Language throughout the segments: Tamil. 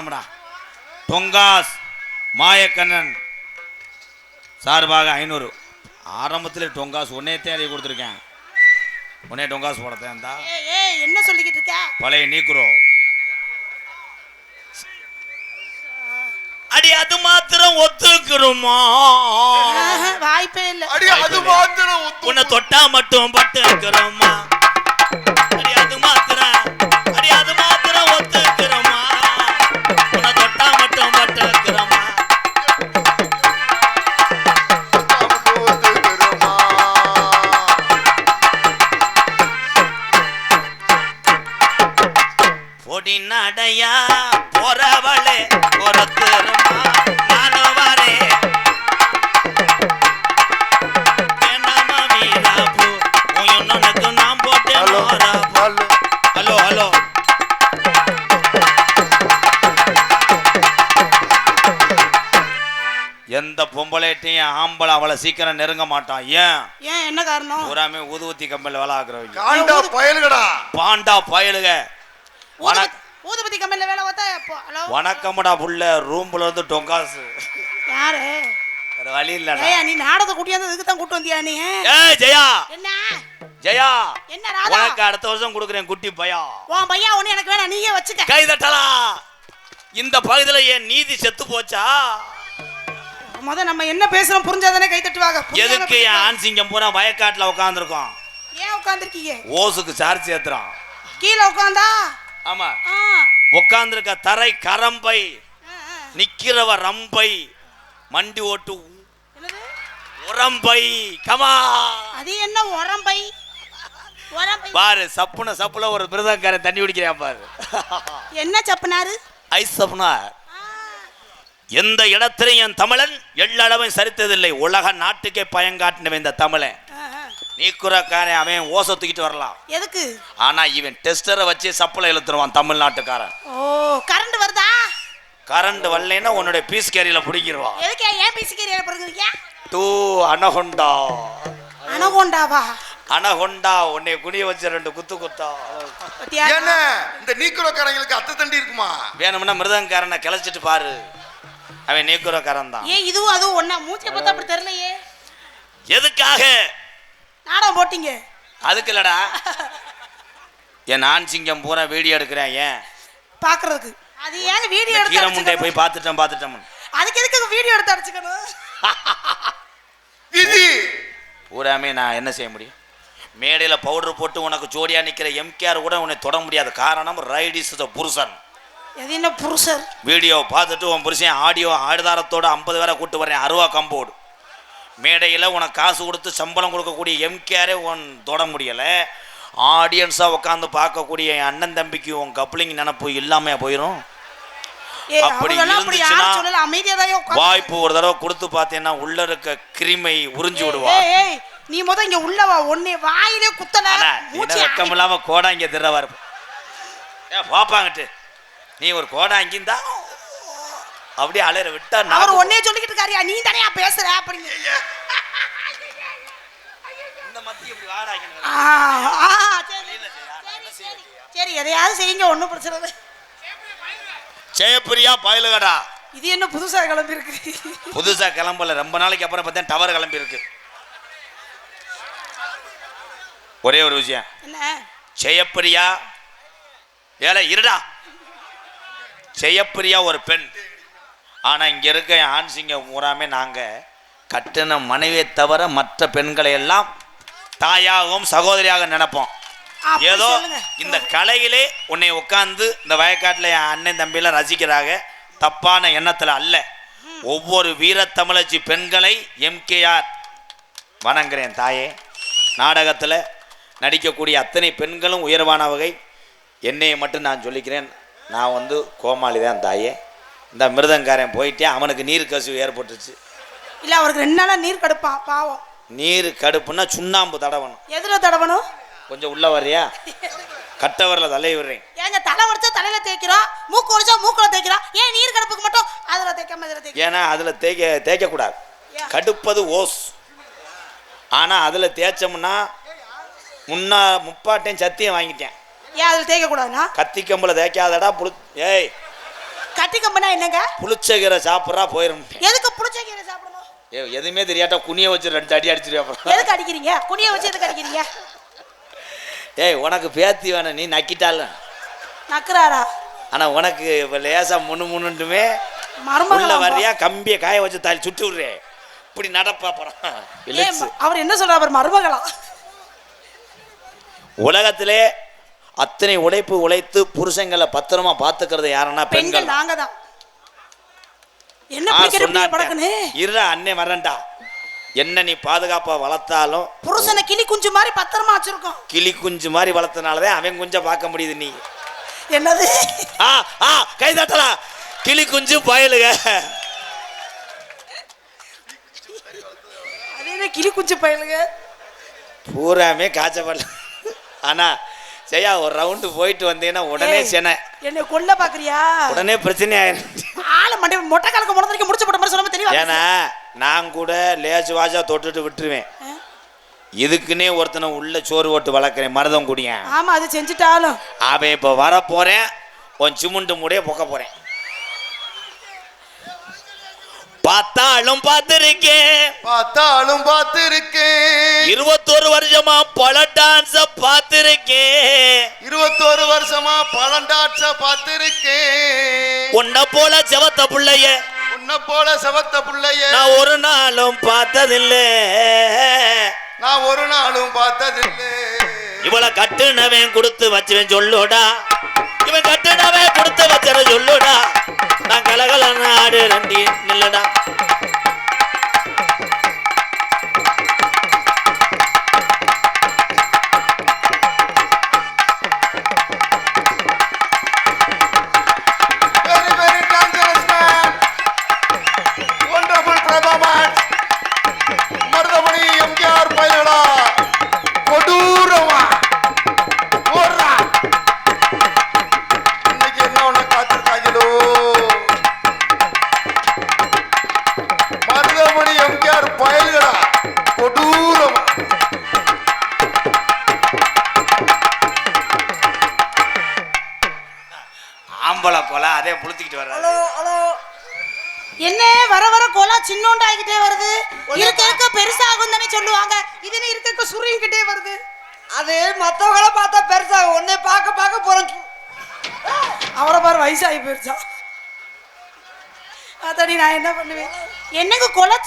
வசனம்டா தொங்காஸ் மாயக்கண்ணன் சார்பாக ஐநூறு. ஆரம்பத்தில் டொங்காஸ் உன்னே தேடி கொடுத்துருக்கேன். உன்னே டொங்காஸ் ஏய் ஏய் என்ன சொல்லிக்கிட்டு இருக்க? பழைய நீக்குறோ. அடி அது மாத்திரம் ஒத்துக்கிறோமா வாய்ப்பே இல்ல. அடி அது மாத்திரம் ஒத்து- உன்னை தொட்டா மட்டும் பட்டு நடையா போறவளே பொறுத்திருமா நானும் வரேன் போட்டேன் ஹலோ. ஹலோ. எந்த பொம்பளைட்டையும் ஆம்பளை அவளை சீக்கிரம் நெருங்க மாட்டான். ஏன்? ஏன்? என்ன காரணம்? பூராமே ஊதுவத்தி கம்பெனியில் வேலை ஆக்குறவங்க. காண்டா பயலுகடா. பாண்டா பயலுக. வணக் ஊதுபத்தி- ஊதுபதி கம்பெனில வேலை பார்த்தா எப்போ? ஹலோ? வணக்கம்டா புள்ள. ரூம்ல இருந்து டொங்காசு. யாரு? வேற வழி இல்லடா. ஏய் நீ நாடகத்தை கூட்டியாந்து இதுக்கு தான் கூட்டு வந்தியா நீ? ஏய் ஜெயா. என்ன? ஜெயா. என்ன ராதா? உனக்கு அடுத்த வருஷம் கொடுக்குறேன் குட்டி பையா. உன் பையன் ஒண்ணு எனக்கு வேணாம் நீயே வச்சுக்க. கை தட்டலா இந்த பகுதியில் என் நீதி செத்து போச்சா? முத நம்ம என்ன பேசுறோம் புரிஞ்சாதானே கை தட்டுவாங்க. எதுக்கு. ஆண் சிங்கம் பூரா வயக்காட்டுல உட்காந்துருக்கோம் ஏன் உட்காந்துருக்கீங்க ஓசுக்கு சார்ஜ் ஏத்துறான். கீழே உட்காந்தா ஆமா. உட்காந்துருக்க தரை கரம்பை. நிக்கிறவ ரம்பை மண்டி ஓட்டு உரம்பை. கமா அது என்ன உரம்பை? பாரு சப்புன சப்புல ஒரு மிருதங்காரன் தண்ணி குடிக்கிறான் பாரு. என்ன சப்புனாரு? ஐஸ் சப்புனா எந்த இடத்திலையும் என் தமிழன் எள்ளளவும் சரித்ததில்லை. உலக நாட்டுக்கே பயங்காட்டினவன் இந்த தமிழன். நீக்குறக்காரன் அவன் ஓசை தூக்கிட்டு வரலாம். எதுக்கு? ஆனா இவன் டெஸ்டரை வச்சு சப்பலை இழுத்துருவான் தமிழ்நாட்டுக்காரன். ஓ கரண்ட் வருதா? கரண்ட் வரலைன்னா உன்னுடைய பீஸ் கேரியில பிடிக்கிடுவான் எதுக்கு ஏன் பிசிக்கிறீங்க பிறகுறீங்க டூ அனகொண்டா. அனகோண்டாவா? அனகொண்டா உன்னை குனிய வச்சு ரெண்டு குத்து குத்தா. என்ன? இந்த நீக்குறக்காரங்களுக்கு அத்தை தண்டி இருக்குமா? வேணும்னா மிருதங்காரனை கிளச்சிட்டு பாரு. அவன் நீக்குறக்காரன் தான் ஏன் இதுவும் அதுவும் ஒண்ணா? மூச்சை பார்த்தா அப்படி தெரியலையே. எதுக்காக? நாடகம் போட்டீங்க. அதுக்கு இல்லடா. என் ஆண் சிங்கம் பூரா வீடியோ எடுக்கிறேன் ஏன்? பாக்குறதுக்கு. அது ஏன் வீடியோ எடுத்து கீரை முண்டை? போய் பார்த்துட்டேன் பார்த்துட்டேன். அதுக்கு எதுக்கு வீடியோ எடுத்து அடிச்சுக்கணும்? விதி பூராமே நான் என்ன செய்ய முடியும்? மேடையில் பவுடர் போட்டு உனக்கு ஜோடியா நிற்கிற எம்கேஆர் கூட உன்னை தொட முடியாது. காரணம் ரைடிஸ் த புருஷன். எது என்ன புருஷர்? வீடியோ பார்த்துட்டு உன் புருஷன் ஆடியோ ஆடுதாரத்தோட ஐம்பது பேரை கூட்டு வரேன் அருவா கம்போடு மேடையில் உனக்கு காசு கொடுத்து சம்பளம் கொடுக்கக்கூடிய எம்கேரே உன் தொட முடியலை. ஆடியன்ஸாக உட்காந்து பார்க்கக்கூடிய என் அண்ணன் தம்பிக்கு உன் கப்ளிங் நினப்பு இல்லாமல் போயிடும் அப்படி இருந்துச்சுன்னா, வாய்ப்பு ஒரு தடவை கொடுத்து பார்த்தேன்னா உள்ள இருக்க கிருமை உறிஞ்சு விடுவா. நீ முத இங்க உள்ள வா ஒன்னே வாயிலே குத்தல மூச்சு வெக்கம் இல்லாம கோடாங்க திரவா இருப்ப ஏ பாப்பாங்கட்டு நீ ஒரு கோடாங்கிந்தா அப்படியே அலையிற விட்டா நாக்கு ஒன்னே சொல்லிக்கிட்டு இருக்காரியா நீ தானே பேசுற அப்படிங்க இந்த மத்திய இப்படி வாடாங்க சரி. எதையாவது செய்யுங்க ஒண்ணும் பிரச்சனை ஜெயப்பிரியா பயலுகடா. இது என்ன புதுசா கிளம்பி இருக்கு புதுசா கிளம்பல ரொம்ப நாளைக்கு அப்புறம் பார்த்தேன் டவர் கிளம்பி இருக்கு ஒரே ஒரு விஷயம். என்ன? ஜெயப்பிரியா ஏல இருடா. ஜெயப்பிரியா ஒரு பெண். ஆனா இங்க இருக்க ஆண் சிங்கம் பூராமே நாங்க கட்டின மனைவியை தவிர மற்ற பெண்களை எல்லாம் தாயாகவும் சகோதரியாக நினைப்போம். ஏதோ. இந்த கலையிலே உன்னை உட்கார்ந்து இந்த வயக்காட்டில் என் அண்ணன் தம்பியெல்லாம் ரசிக்கிறாங்க. தப்பான எண்ணத்தில் அல்ல. ஒவ்வொரு வீரத்தமிழச்சி பெண்களை எம்கேஆர் வணங்குறேன் தாயே. நாடகத்தில் நடிக்கக்கூடிய அத்தனை பெண்களும் உயர்வான வகை. என்னையை மட்டும் நான் சொல்லிக்கிறேன். நான் வந்து கோமாளி தான் தாயே. இந்த மிருதங்காரன் போயிட்டே அவனுக்கு நீர் கசிவு ஏற்பட்டுச்சு இல்ல அவருக்கு ரெண்டு நாளா நீர் கடுப்பா பாவம். நீர் கடுப்புன்னா சுண்ணாம்பு தடவணும். எதுல தடவணும்? கொஞ்சம் உள்ள வர்றியா? கட்டவரில் தலை விடுறேன். ஏங்க தலை உடைச்சா தலையில தேய்க்கிறோம் மூக்கு உடைச்சா மூக்குல தேய்க்கிறோம் ஏன் நீர் கடுப்புக்கு மட்டும் அதுல தேய்க்காம இதுல தேய்க்கிறோம் ஏன்னா அதில் தேய்க்க தேய்க்கக்கூடாது? கடுப்பது ஓஸ். ஆனால் அதில் தேய்ச்சோம்னா முன்னா முப்பாட்டையும் சத்தியம் வாங்கிட்டேன். ஏன் அதில் தேய்க்க கூடாதுண்ணா கத்தி கம்பளை தேய்க்காதடா புளு ஏய் கட்டி கம்பனா என்னங்க? புளிச்சகீரை சாப்பிட்றா போயிரும். எதுக்கு புளிச்ச கீரை சாப்பிடணும்? ஏ எதுவுமே தெரியாட்டா குனிய வச்சு ரெண்டு அடி அடிச்சிருவே அப்புறம்? எதுக்கு அடிக்கிறீங்க? குனிய வச்சு எதுக்கு அடிக்கிறீங்க? ஏய் உனக்கு பேத்தி வேணும் நீ நக்கிட்டால நக்குறாரா? ஆனா உனக்கு இப்போ லேசா முன்னு முன்னுட்டுமே உள்ள வர்றியா கம்பியை காய வச்சு தாலி சுட்டு விடுறே. இப்படி நடப்பா இழுச்சு. அவர் என்ன சொல்றாரு மருமகளா? உலகத்திலே அத்தனை உழைப்பு உழைத்து புருஷங்களை பத்திரமா பாத்துக்கிறது யாருன்னா பெண்கள் நாங்க தான். இருடா அண்ணே வரேன்டா. என்ன நீ பாதுகாப்பா வளர்த்தாலும் புருஷனை கிளி குஞ்சு மாதிரி பத்திரமா வச்சிருக்கோம். கிளி குஞ்சு மாதிரி வளர்த்தனாலதான் அவன் குஞ்ச பார்க்க முடியுது நீ. என்னது? ஆ ஆ கை தட்டலாம் கிளி குஞ்சு பயலுக. கிளி குஞ்சு பயலுங்க பூராமே காய்ச்சப்படல. ஆனா சரியா ஒரு ரவுண்டு போயிட்டு வந்தீங்கன்னா உடனே சென என்னை கொல்ல பாக்குறியா? உடனே பிரச்சனை ஆள மண்டை மொட்டை கலக்க முடந்திரிக்க முடிச்சு போட்ட மாதிரி சொல்லாம தெளிவா ஏன்னா நான் கூட லேசு வாசா தொட்டுட்டு விட்டுருவேன்? இதுக்குன்னே ஒருத்தனை உள்ள சோறு ஓட்டு வளர்க்குறேன் மருதம் குடியன். ஆமா அது செஞ்சுட்டாலும். அவன் இப்போ வர போறேன் உன் சிமுண்டு மூடைய பொக்க போறேன். பார்த்தாலும் பார்த்திருக்கேன். பார்த்தாலும் பார்த்திருக்கேன். இருபத்தோரு வருஷமா பல டான்ஸ பார்த்திருக்கேன். இருபத்தோரு வருஷமா பழண்டாட்ச பார்த்திருக்கேன். உன்னை போல செவத்த புள்ளைய உன்னை போல செவத்த புள்ளைய நான் ஒரு நாளும் பார்த்ததில்லை. நான் ஒரு நாளும் பார்த்ததில்லை. இவளை கட்டுனவன் கொடுத்து வச்சுவன் சொல்லுடா. இவன் கட்டுனவன் கொடுத்து வச்சத சொல்லுடா. நான் கலகல நாடு ரெண்டி நில்லடா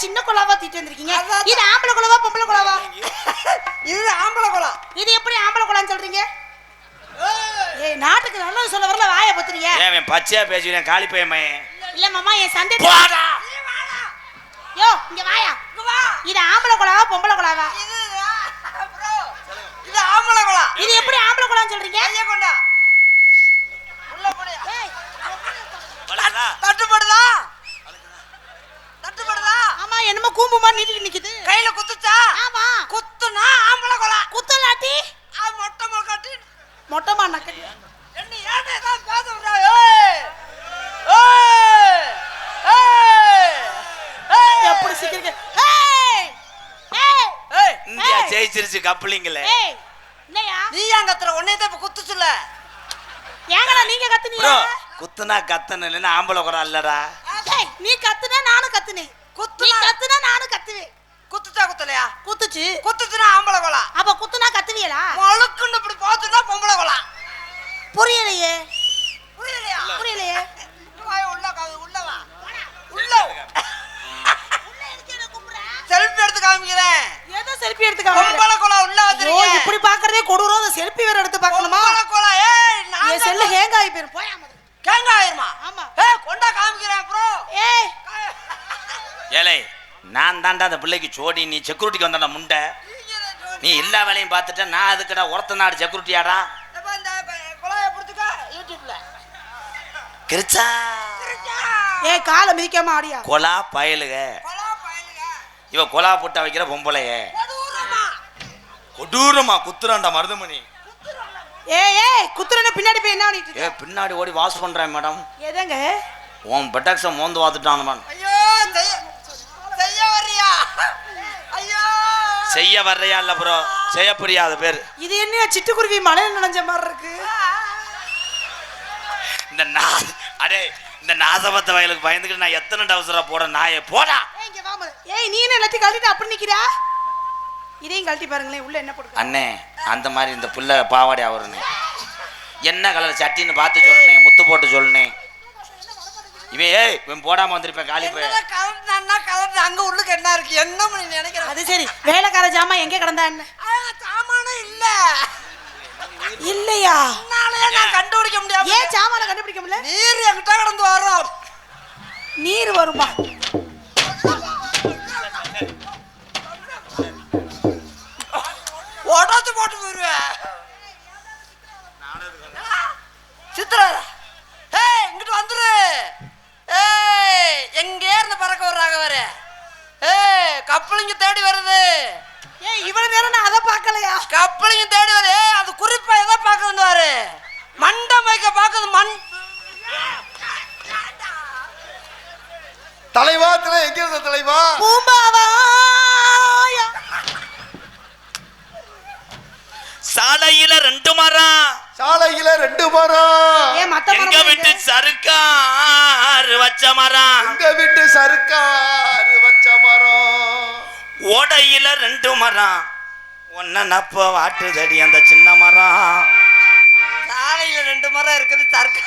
சின்ன கொலாவா தீட்டு வந்திருக்கீங்க. இது ஆம்பளை கொலாவா பொம்பளை கொலாவா இது ஆம்பளை குளம் இது எப்படி ஆம்பளை கொலான்னு சொல்றீங்க? ஏய் நாட்டுக்கு நல்லது சொல்ல வரல வாயை பத்துறீங்க. ஏன் பச்சையா பேசுவேன் காளி பையன் இல்ல மாமா என் சண்டை போடா யோ இங்க வாயா. இது ஆம்பளை கொலாவா பொம்பளை கொலாவா இது ஆம்பளை குளம் இது எப்படி ஆம்பளை கொலான்னு சொல்றீங்க? கைய கொண்டா. உள்ள போடு? தட்டுப்படுதா? என்னமோ கூம்பு மாதிரி நீட்டிட்டு நிக்குது. கையில குத்துச்சா? ஆமா. குத்துனா ஆம்பளை குளம் குத்தலாட்டி. அது மொட்டை முளை மொட்டைமா நக்கடி என்ன ஏன்டா தான் பேச விடுறா? ஏய்! ஏய்! ஏய்! ஏய்! எப்படி ஏய்! இந்தியா. ஜெயிச்சிருச்சு கப்பலிங்களே ஏய்! என்னையா? நீ ஏன் கத்துற? உன்னை தான் இப்ப குத்துச்சுல. ஏங்கடா நீங்க கத்துனீங்க? குத்துனா கத்தன இல்லைன்னா ஆம்பளை குறை இல்லடா ஏய் நீ கத்துனா நானும் கத்துனேன். குத்துனா கத்துனா நானும் கத்துவேன். குத்துச்சா குத்தலையா? குத்துச்சு. குத்துச்சுனா ஆம்பளை குளம் அப்ப குத்துனா கத்துவியலா? மழுக்குன்னு இப்படி பார்த்துட்டா பொம்பளை குளம் புரியலையே. புரியலையா? புரியலையே. உள்ள உள்ள வா. உள்ள செல்ஃபி எடுத்து காமிக்கிறேன். எதை செல்ஃபி எடுத்து காமிக்கிற? பொம்பளை உள்ள வந்துருக்கேன் இப்படி பாக்குறதே அந்த செல்ஃபி வேற எடுத்து பார்க்கணுமா? பொம்பளை குளம் ஏய் நான் செல்லு ஹேங் ஆகி போயிரும். போயா ஆயிருமா? ஆமா. ஏய் கொண்டா காமிக்கிறேன் ப்ரோ. ஏய் ஏலே நான் தாண்டா அந்த பிள்ளைக்கு சோடி நீ செக்யூரிட்டிக்கு வந்தடா முண்டை. நீ எல்லா வேலையும் பார்த்துட்ட நான் அதுக்கடா ஒருத்த நாடு செக்யூரிட்டியாடா கிரிச்சா. ஏய் காலை மிதிக்காம ஆடியா? கொலா பயலுக. இவ கொலா போட்டா வைக்கிற பொம்பளைய. கொடூரமா. கொடூரமா குத்துறான்டா மருதமணி. ஏய் ஏய் குத்துறன பின்னாடி போய் என்ன பண்ணிட்டு ஏ? பின்னாடி ஓடி வாஷ் பண்றேன் மேடம். எதங்க? உன் பெட்டாக்ஸை மோந்து பார்த்துட்டான் மேடம் ஐயோ செய்ய செய்ய வர்றியா செய்ய இல்ல ப்ரோ செய்யப்படியாத பேர். இது என்ன சிட்டுக்குருவி மலையில நனைஞ்ச மாதிரி இருக்கு? இந்த நா அடே இந்த நாசபத்த வயலுக்கு பயந்துக்கிட்டு நான் எத்தனை டவுசரா போட நாயே போடா! ஏய், நீ என்ன எல்லாத்தையும் கழட்டிட்டு அப்படி நிக்கிறா? இதையும் கழட்டி பாருங்களேன் உள்ள என்ன போட்டு அண்ணே அந்த மாதிரி இந்த புள்ள பாவாடை அவருன்னு என்ன கலர் சட்டின்னு பார்த்து சொல்லுனே முத்து போட்டு சொல்லுனே. இவன் ஏய் இவன் போடாம வந்திருப்பேன் காலி போய். என்னடா கலந்தான்னா கலந்து அங்க உள்ளுக்கு என்ன இருக்கு? என்ன பண்ணி நினைக்கிறேன் அது சரி வேலைக்கார ஜாமா எங்க கிடந்தா என்ன? சாமானும் இல்ல. இல்லையா? என்னாலயே நான் கண்டுபிடிக்க முடியாது ஏன் சாமான கண்டுபிடிக்க முடியல நீர் என்கிட்ட கடந்து வரும் நீர் வருமா உடச்சு போட்டு போயிருவேன் சித்ரா ஏய் இங்கிட்டு வந்துரு ஏய் எங்கே இருந்து பறக்க வர்றாங்க வர ஏய் கப்பலிங்க தேடி வருது ஏய் இவ்வளவு நேரம் நான் அதை பார்க்கலையா கப்பலிங்க தேடி வருது ஏய் அது குறிப்பா எதை பார்க்குதுன்னு வாரு மண்டை மைக்க பார்க்குது மண் தலைவா தலை எங்க இருந்த தலைவா பூம்பாவாயா சாலையில ரெண்டு மரம் சாலையில ரெண்டு மரம் ஏன் மத்த எங்க மரம் விட்டு எங்க? சருக்கார் வச்ச மரம். எங்க வீட்டு சருக்காரு வச்ச மரம். ஓடையில ரெண்டு மரம். ஒன்ன நப்ப வாட்டுதடி அந்த சின்ன மரம். சாலையில ரெண்டு மரம் இருக்குது சர்க்கா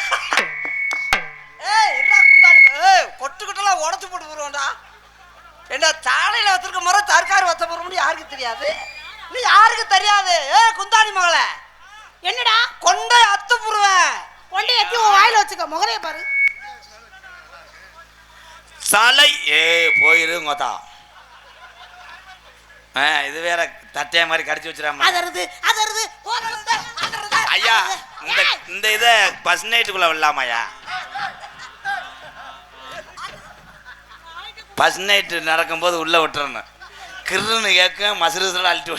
ஏய் என்ன குந்தாணி ஏய் கொட்டு கொட்டெல்லாம் உடச்சு போட்டு போடுவோம்டா. என்ன சாலையில வச்சிருக்க மரம் தற்காரி வச்ச மரம் யாருக்கு தெரியாது? நீ யாருக்கு தெரியாது? ஏய் குந்தாணி மகளே. என்னடா? கொண்டை அத்து புடுவேன் கொண்டு எத்தி உன் வாயில வச்சுக்க முகரைய பாரு. சாலை. ஏ போயிரு கோத்தா ஆ இது வேற தட்டையா மாதிரி கடிச்சு வச்சிடாம அதருது ஐயா. இந்த இந்த இதை பஸ் நைட்டுக்குள்ள விடலாமாய்யா? பஸ் நைட்டு நடக்கும்போது உள்ள விட்டுறணும். கிருன்னு கேட்க அழிட்டு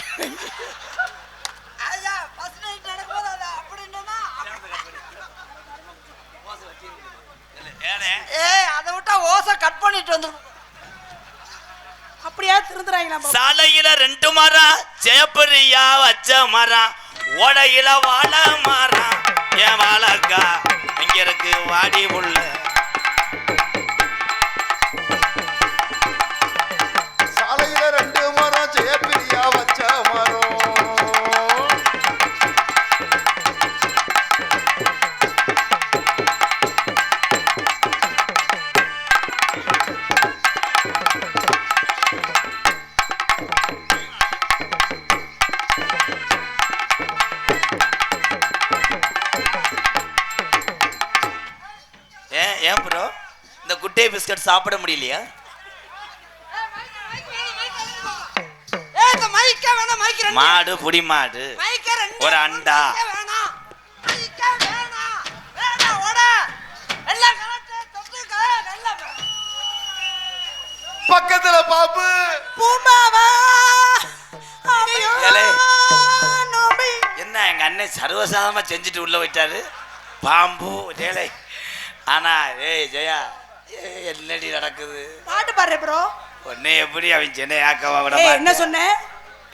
அப்படின்னா ஏனே ஏய் அதை விட்டா ஓசை கட் பண்ணிட்டு அப்படியா திருந்துறாங்களா சாலையில ரெண்டு மரம் ஜெயப்பரியா வச்ச மரம் ஓடையில வாழ மரம். ஏன் வாழக்கா இங்க இருக்கு வாடி உள்ள. சாப்பிட முடியலையா? மாடு புடி மாடு. மைக்க ரெண்டு. ஒரு அண்டா. பக்கத்துல பாப்பு. நோம்பி. என்ன எங்க அண்ணன் சர்வசாதாரணமா செஞ்சுட்டு உள்ள போயிட்டாரு? பாம்பு டேலை ஆனா ஏய் ஜெயா என்னடி நடக்குது? பாட்டு பாடுற ப்ரோ உன்னை எப்படி அவன் சென்னை ஆக்கவா விட என்ன மாட்டேன். சொன்ன?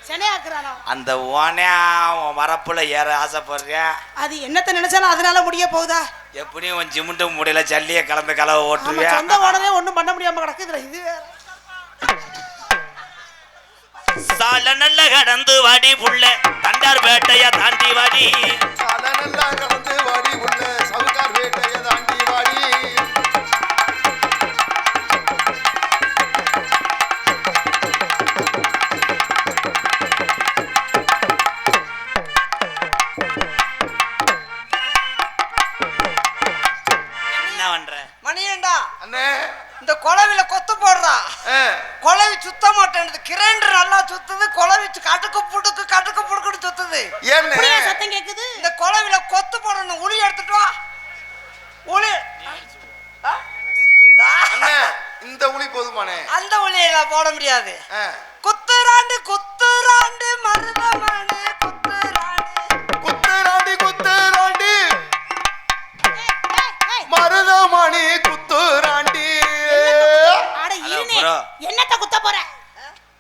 சென்னையாக்குறானா? அந்த ஓனே அவன் வரப்புல ஏற ஆசைப்படுறேன். அது என்னத்த நினைச்சாலும் அதனால முடிய போகுதா? எப்படியும் உன் ஜிமுண்டு முடியல ஜல்லிய கலந்து கலவை ஓட்டுவியா? சொந்த உடனே ஒண்ணும் பண்ண முடியாம கிடக்குதுல இது வேற. சால நல்ல கடந்து வாடி புள்ள தண்டார் வேட்டைய தாண்டி வாடி. சாலை நல்லா கடந்து வாடி உள்ள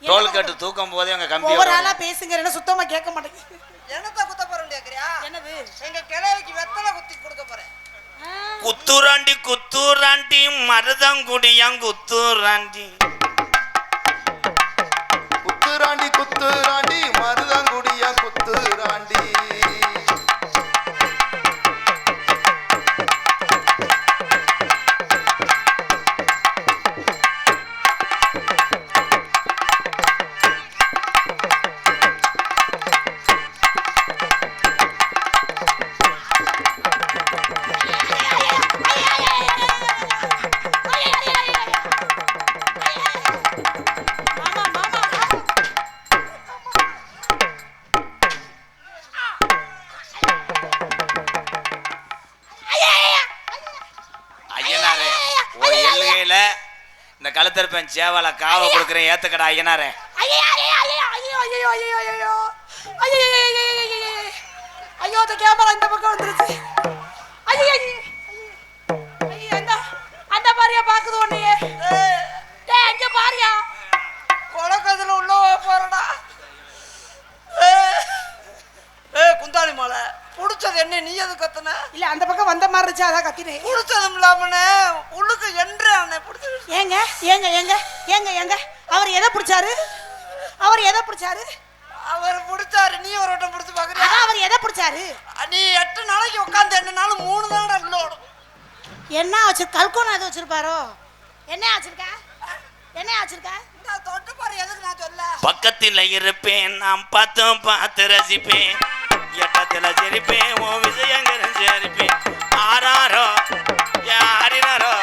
போற டோல்கேட்டு தூக்கும் போதே உங்க கம்பி ஒவ்வொரு. ஆளா பேசுங்க என்ன சுத்தமா கேட்க மாட்டேங்குது என்னத்த குத்த போறேன் கேக்குறியா என்னது? எங்க கிழவிக்கு வெத்தலை குத்தி கொடுக்க போறேன். குத்துராண்டி குத்துராண்டி மருதங்குடியாங் குத்துராண்டி குத்துராண்டி. இந்த கழுத்தருப்பேன் சேவலை காவ கொடுக்குறேன் ஏத்துக்கடா ஐயனாரே ஐயோ, அந்த கேமரா இந்த பக்கம் வந்துருச்சு. ஐயோ, ஐயோ, அந்த அந்த பாரியா பாக்குது உன்னையே. டேய், அங்க பாரியா. கொலக்கதுல உள்ள போறடா குந்தாணி மாலை புடிச்சது என்ன நீ எது கத்துன இல்ல அந்த பக்கம் வந்த மாதிரி இருந்துச்சு அதான் கத்தினேன் புடிச்சதும் இல்லாமனே உள்ளுக்கு என்று புடிச்சது ஏங்க ஏங்க ஏங்க ஏங்க ஏங்க. அவர் எதை பிடிச்சாரு? அவர் எதை பிடிச்சாரு? அவர் புடிச்சாரு. நீ ஒரு வட்டம் புடிச்சு பாக்குறியா? அதான் அவர் எதை பிடிச்சாரு? நீ எட்டு நாளைக்கு உட்காந்து எட்டு நாள் மூணு தானடா லோடு. என்ன வச்சிரு கல்கோனா எது வச்சிருப்பாரோ? என்ன வச்சிருக்கா என்ன வச்சிருக்கா தொட்டு பாரு எதுக்கு நான் சொல்ல? பக்கத்தில் இருப்பேன் நான் பார்த்தும் பார்த்து ரசிப்பேன். எட்டத்தில் சிரிப்பேன் உன் விஷயங்கிற சிரிப்பேன். ஆறாரோ? யாரினாரோ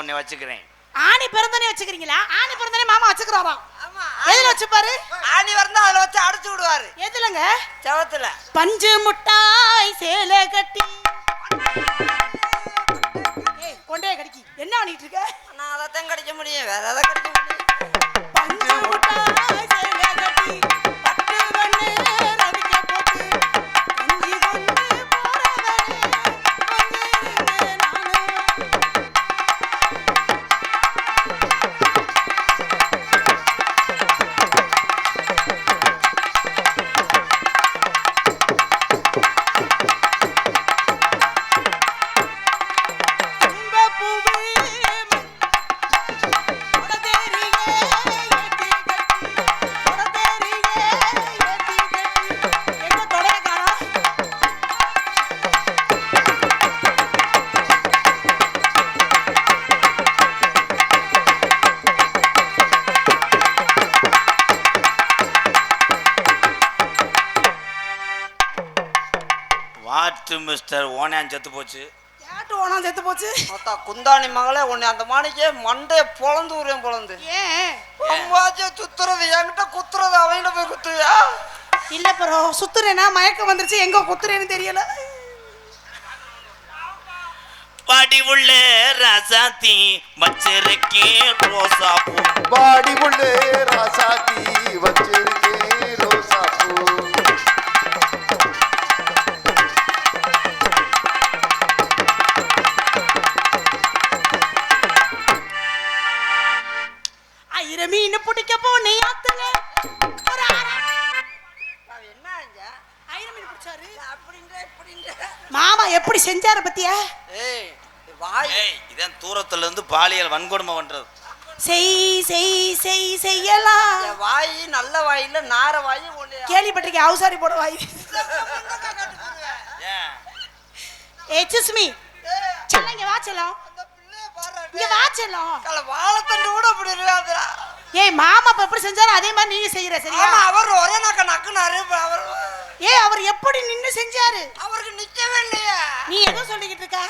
பண்ணி வச்சுக்கிறேன். ஆணி பிறந்தனே வச்சுக்கிறீங்களா? ஆணி பிறந்தனே மாமா வச்சுக்கிறாராம் ஆமா எதுல வச்சுப்பாரு? ஆணி வரந்தா அதுல வச்சு அடிச்சு விடுவாரு. எதுலங்க? செவத்துல. பஞ்சு முட்டாய் சேலை கட்டி. ஏய் கொண்டே கடிக்கி. என்ன பண்ணிட்டு இருக்க? நான் அதைத்தான் கடிக்க முடியும் வேற எதை கடிக்க முடியும். பஞ்சு முட்டாய் மிஸ்டர் ஓனான் செத்து போச்சு. ஏட்டு ஓணம் செத்து போச்சு? மொத்தா குந்தாணி மகளே உன்னை அந்த மாணிக்கே மண்டே பொழந்து உரியும் பொழந்து ஏன்? ரொம்பாச்சே சுத்துறது என்கிட்ட குத்துறது அவன்கிட்ட போய் குத்துவியா? இல்ல ப்ரோ சுத்துறேனா? மயக்கம் வந்துருச்சு எங்க குத்துறேன்னு தெரியல. பாடி உள்ள ரசாத்தி வச்சிருக்கேன் ரோசா பாடி உள்ளே ராசாத்தி வச்சிருக்கேன் செஞ்சாரு பத்தியா? ஏய் வாய். இதான் தூரத்துல இருந்து பாலியல் வன்கொடுமை பண்றது. செய் செய் செய் செய்யலாம் வாய் நல்ல வாய் இல்ல நார வாய் கேள்விப்பட்டிருக்கேன் அவசாரி போட வாய். ஏன்? எக்ஸ்கூஸ் மீ செல்லம் இங்க வா செல்லம். இங்க வா செல்லம். கல வாழைத்தண்டு கூட அப்படி இருக்காதுடா ஏய் மாமா எப்படி செஞ்சாரோ அதே மாதிரி நீங்க செய்யற சரியா? ஆமா அவர் ஒரே நக்க நக்குனாரு அவர். ஏ அவர் எப்படி நின்னு செஞ்சாரு? அவருக்கு நிக்கவே இல்லையா. நீ ஏதோ சொல்லிக்கிட்டு இருக்க?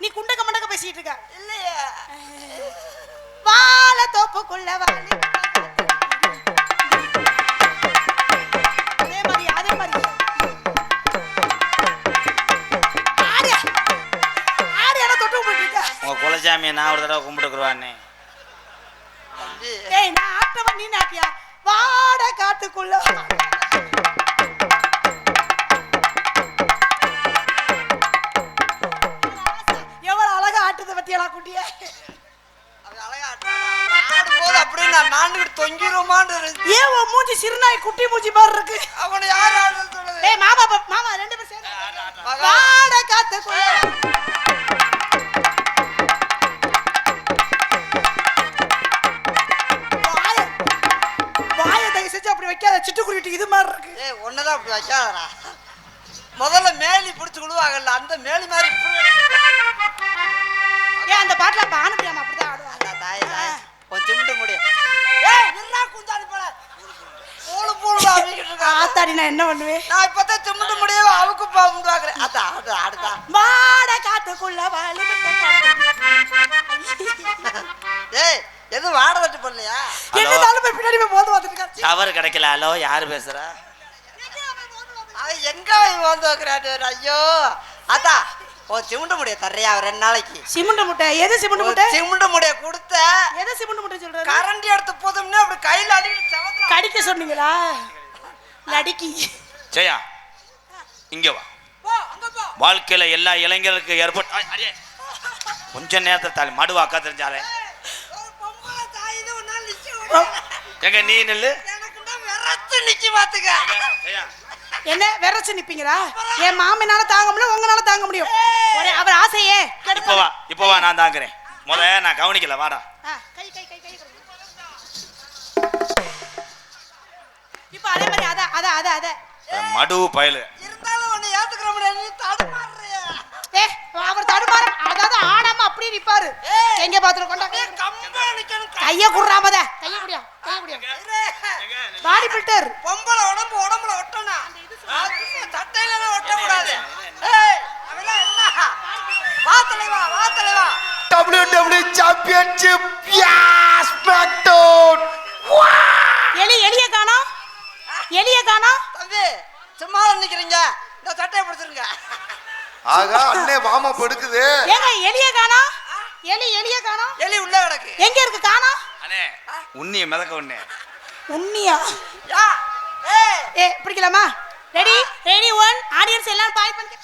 நீ குண்டக்க மண்டக்க பேசிக்கிட்டு இருக்க? இல்லையா. வாழ தோப்புக்குள்ள வாழி. அதே மாதிரி அதே மாதிரி. ஆடு என்ன தொட்டு போயிட்டு இருக்க உங்க குலசாமியை நான் ஒரு தடவை கும்பிட்டுக்குருவானே ஏய் நான் ஆட்டவன் நீ நாட்டியா? வாட காட்டுக்குள்ள. எவ்வளவு அழகா ஆட்டுத பத்தியெல்லாம் குட்டிய? அப்படியே நான் நாண்டுகிட்டு இருந்துச்சு ஏன் உன் மூஞ்சி சிறுநாய் குட்டி மூஞ்சி மாதிரி இருக்கு? அவனை யார் ஏய் மாமா மாமா ரெண்டு பேரும் சேர்ந்து வாட காட்டுக்குள்ள. அப்படி வைக்காதடா முதல்ல மேலி பிடிச்சு விடுவாங்கல்ல அந்த மேலி மாதிரி. ஏன் அந்த பாட்டுல அப்ப ஆனப்பியாமா அப்படிதான் ஆடுவாங்க. தாய் தாய் கொஞ்சம் முடியும் ஏய் நில்லா குந்தாடி போல. பூளு பூளு ஆவிக்கிட்டு இருக்கா. ஆத்தாடி நான் என்ன பண்ணுவேன்? நான் இப்பதான் சிமிட்ட முடியும் அவுக்கு போகும் பாக்குறேன் அதான் ஆடு ஆடுதான் வாட காட்டுக்குள்ள வாழி ஏய் எதுவும் வாட தட்டு பண்ணலையா? போய் பின்னாடி போய் இருக்காரு. டவர் கிடைக்கல ஹலோ யார் பேசுறா? எங்க வந்து வைக்கிறான் ஐயோ அதான் ஓ சிமிட்ட முடிய தர்றியா ரெண்டு நாளைக்கு? சிமெண்ட் முட்டை? எது சிமெண்ட் முட்டை? சிமிட்ட முடிய கொடுத்த. எது சிமெண்ட் முட்டை சொல்றாரு கரண்டி எடுத்து போதும்னு அப்படி கையில அடிக்கிட்டு செவத்துல. கடிக்க சொன்னீங்களா? லடிக்கி. ஜெயா இங்க வா. போ அங்க போ. வாழ்க்கையில எல்லா இளைஞர்களுக்கு ஏற்பட்ட. கொஞ்ச நேரத்தை தாலி மடுவாக்கா தெரிஞ்சாலே. எங்க நீ நில்லு. எனக்கு தான் விரத்து நிக்க பாத்துக்க. ஜெயா. என்ன விரைச்சு நிப்பீங்களா என் மாமனால தாங்க முடியும் உங்களால தாங்க முடியும். ஒரே அவர் ஆசையே. இப்போ வா இப்போ வா நான் தாங்குறேன். முத நான் கவனிக்கல வாடா. ஆ, கை கை கை கை. இப்போ அதே மாதிரி அத அத அத அத. மடு பயலு. இருந்தாலும் உன்னை ஏத்துக்கிற முடியாது நீ அவர் தடுமாறம் அதாவது ஆடாம அப்படியே நிப்பாரு. எங்க பாத்துட்டு கொண்டா? அப்படியே கம்பா நிக்கணும். கைய குடுறாமத கைய குடியா கைய குடியா. Body builder. பொம்பளை உடம்பு உடம்புல ஒட்டணும். சட்டையில அதெல்லாம் என்ன? வா தலைவா வா தலைவா. Championship Yes Smackdown. எலி எலிய காணோம்? எலிய காணோம்? தம்பி சும்மா நிக்கிறீங்க. இந்த சட்டையை பிடிச்சிருங்க. ஆகா அண்ணே வாமா படுக்குது. ஏங்க எலிய காணோம் எலி எலிய காணோம் எலி உள்ள கிடக்கு. எங்க இருக்கு காணோம் அண்ணே உன்னிய மிதக்க உன்னே உண்மையா யா ஏ. பிடிக்கலாமா? ரெடி ரெடி ஒன் ஆடியன்ஸ் எல்லாரும் பாய் பண்ணி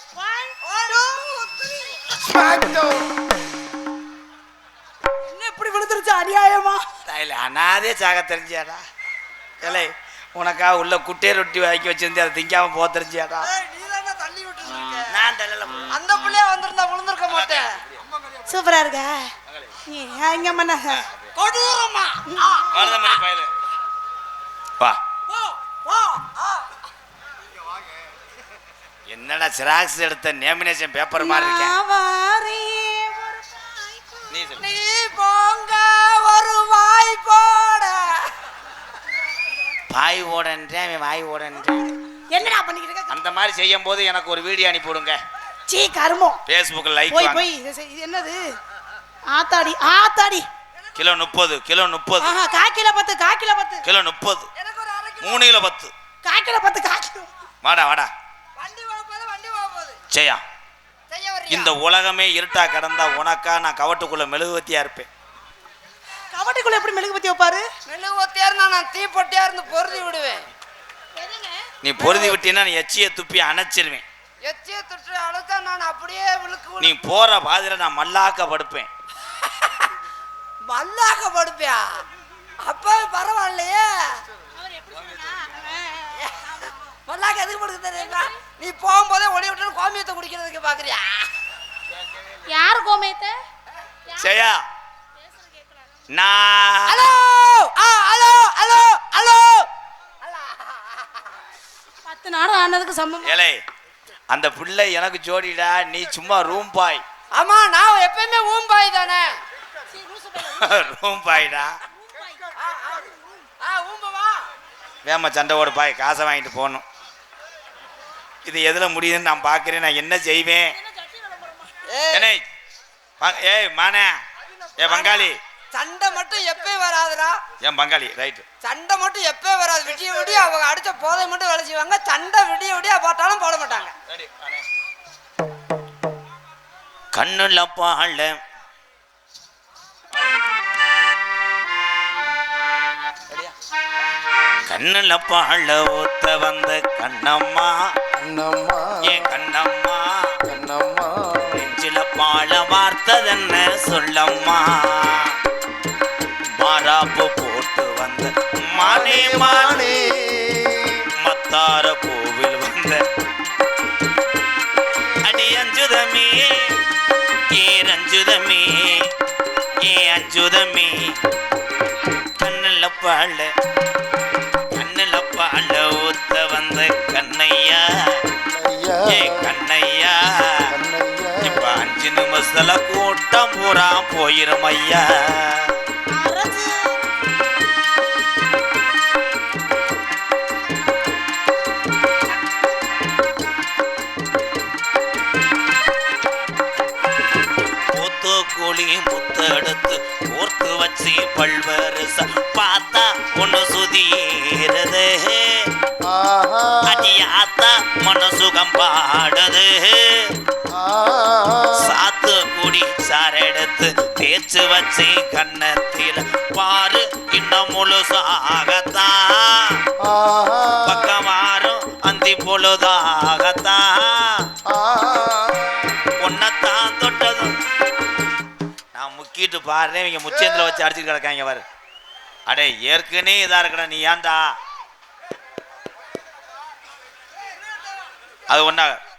ஒன் டூ என்ன இப்படி விழுந்துருச்சு? அநியாயமா? தாயில அனாதே சாக தெரிஞ்சியாடா? ஏலே உனக்கா உள்ள குட்டே ரொட்டி வாங்கி வச்சிருந்தே அதை திங்காம போக தெரிஞ்சியாடா? வந்திருந்தா விழுந்திருக்க மாட்டேன். சூப்பரா இருக்கா. நீ எங்க மண்ண கொடூரமா. மருதமணி பயலு. வா. என்னடா சிராக்ஸ் எடுத்த நேமினேஷன் பேப்பர் மாதிரி இருக்கேன் நீ போங்க ஒரு வாய் போட. பாய் ஓடன்றேன் வாய் ஓடன்றேன். என்னடா பண்ணிக்கிட்டு இருக்க? அந்த மாதிரி செய்யும் போது எனக்கு ஒரு வீடியோ அனுப்பி விடுங்க சீ கருமோ ஃபேஸ்புக்கில் லைக் போய் போய் இது என்னது? ஆத்தாடி ஆத்தாடி. கிலோ முப்பது கிலோ முப்பது. ஆஹா காக்கில பத்து காக்கில பத்து. கிலோ முப்பது. எனக்கு ஒரு அரை கிலோ மூணு கிலோ பத்து காக்கில பத்து. காக்கில வாடா வாடா. வண்டி போக போது வண்டி போக போகுது செய்ய இந்த உலகமே இருட்டா கிடந்தா உனக்கா நான் கவட்டுக்குள்ள மெழுகுவத்தியா இருப்பேன். கவட்டிக்குள்ள எப்படி மெழுகு பத்தி வைப்பாரு? மெழுகுவத்தியா இருந்தா நான் தீப்பொட்டியா இருந்து பொருதி விடுவேன். நீ பொருதி விட்டீன்னா நீ எச்சியை துப்பி அணைச்சிருவேன். எச்சிய தொற்று அழுத்தா நான் அப்படியே விழுக்கு நீ போற பாதையில நான் மல்லாக்க படுப்பேன். மல்லாக்க படுப்பியா? அப்ப பரவாயில்லையே. மல்லாக்க எதுக்கு படுக்க தெரியுமா? நீ போகும்போதே ஒளி விட்டு கோமியத்தை குடிக்கிறதுக்கு பாக்குறியா? யார் கோமயத்தை? ஜெயா. நான். ஹலோ! ஆ ஹலோ ஹலோ ஹலோ. பத்து நாள் ஆனதுக்கு சம்பவம் ஏலே அந்த பிள்ளை எனக்கு ஜோடிடா நீ சும்மா ரூம் பாய் ஆமா நான் எப்பயுமே ஊம்பாய் தானே. ரூம் பாய்டா வேம சண்டை ஓடு பாய். காசை வாங்கிட்டு போகணும். இது எதுல முடியுதுன்னு நான் பார்க்கிறேன். நான் என்ன செய்வேன்? ஏய். மானே. ஏ பங்காளி. சண்டை மட்டும் எப்பயும் வராதுடா. ஏன் பங்காளி ரைட்டு சண்டை மட்டும் எப்பயும் வராது. விடிய விடிய அவங்க அடிச்ச போதை மட்டும் வேலை செய்வாங்க சண்டை விடிய விடிய போட்டாலும் போட மாட்டாங்க. கண்ணுல பாழ. கண்ணுல பாழ ஊத்த வந்த கண்ணம்மா. கண்ணம்மா. ஏன் கண்ணம்மா. கண்ணம்மா. நெஞ்சில பாழ வார்த்ததென்ன சொல்லம்மா. கோவில் வந்த அடி அஞ்சுதமே ஏ ரஞ்சுதமே ஏ அஞ்சுதமே. கண்ணில் பாழ கண்ணில் பாழ ஊத்த வந்த கண்ணையா? ஏ கண்ணையா? கண்ணையா? இப்ப அஞ்சு நிமிஷத்துல கூட்டம் பூரா போயிரும் ஐயா. பல்வேறு பார்த்தா ஒண்ணு சுதீரது. ஆஹா. அடியாத்தா மனசுகம் பாடுது. சாத்து குடி சாரெடுத்து தேய்ச்சு வச்சு கண்ணத்தில பாரு இன்னும் முழுசாகத்தான் பாரு இவங்க முச்சேந்தில் வச்சு அடிச்சுட்டு கிடக்காங்க பாரு. அடே ஏற்கனவே இதா இருக்கடா நீ ஏன்டா? அது ஒன்றா